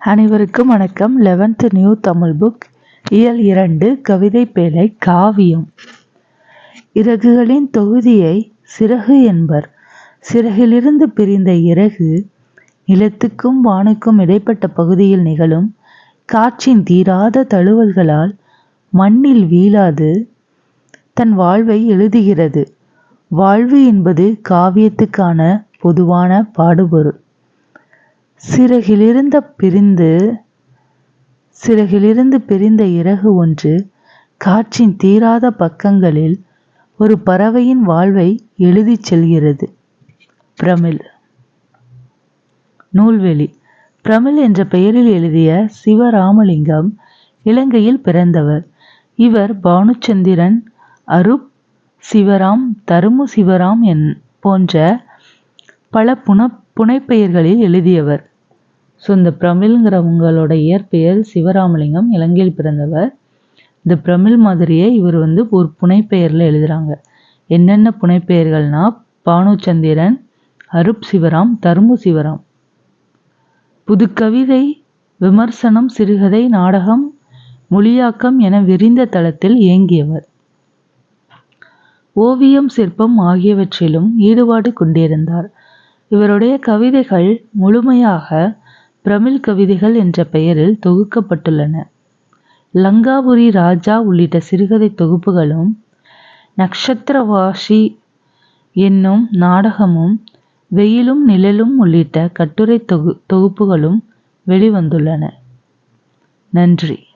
அனைவருக்கும் வணக்கம். Eleventh new Tamil book இயல் இரண்டு கவிதை பேழை காவியம். இறகுகளின் தொகுதியை சிறகு என்பர். சிறகிலிருந்து பிரிந்த இறகு நிலத்துக்கும் வானுக்கும் இடைப்பட்ட பகுதியில் நிகழும் காற்றின் தீராத தழுவல்களால் மண்ணில் வீழாது தன் வாழ்வை எழுதுகிறது. வாழ்வு என்பது காவியத்துக்கான பொதுவான பாடுபொருள். சிறகிலிருந்த பிரிந்து சிறகிலிருந்து பிரிந்த இறகு ஒன்று காற்றின் தீராத பக்கங்களில் ஒரு பறவையின் வாழ்வை எழுதிச் செல்கிறது. பிரமிழ் நூல்வெளி. பிரமிழ் என்ற பெயரில் எழுதிய சிவராமலிங்கம் இலங்கையில் பிறந்தவர். இவர் பானுச்சந்திரன் அருப் சிவராம் தருமு சிவராம் என் போன்ற பல புன புனைப்பெயர்களில் எழுதியவர். ஸோ இந்த பிரமிழ்ங்கிறவங்களோட இயற்பெயர் சிவராமலிங்கம் இலங்கையில் பிறந்தவர். இந்த பிரமிழ் மாதிரியே இவர் வந்து ஒரு புனைப்பெயரில் எழுதுகிறாங்க என்னென்ன புனைப்பெயர்கள்னா பானுச்சந்திரன் அருப் சிவராம் தருமு சிவராம். புதுக்கவிதை விமர்சனம் சிறுகதை நாடகம் மொழியாக்கம் என விரிந்த தளத்தில் இயங்கியவர். ஓவியம் சிற்பம் ஆகியவற்றிலும் ஈடுபாடு கொண்டிருந்தார். இவருடைய கவிதைகள் முழுமையாக பிரமிழ் கவிதைகள் என்ற பெயரில் தொகுக்கப்பட்டுள்ளன. லங்காபுரி ராஜா உள்ளிட்ட சிறுகதை தொகுப்புகளும் நக்ஷத்திரவாஷி என்னும் நாடகமும் வெயிலும் நிழலும் உள்ளிட்ட கட்டுரை தொகு தொகுப்புகளும் வெளிவந்துள்ளன. நன்றி.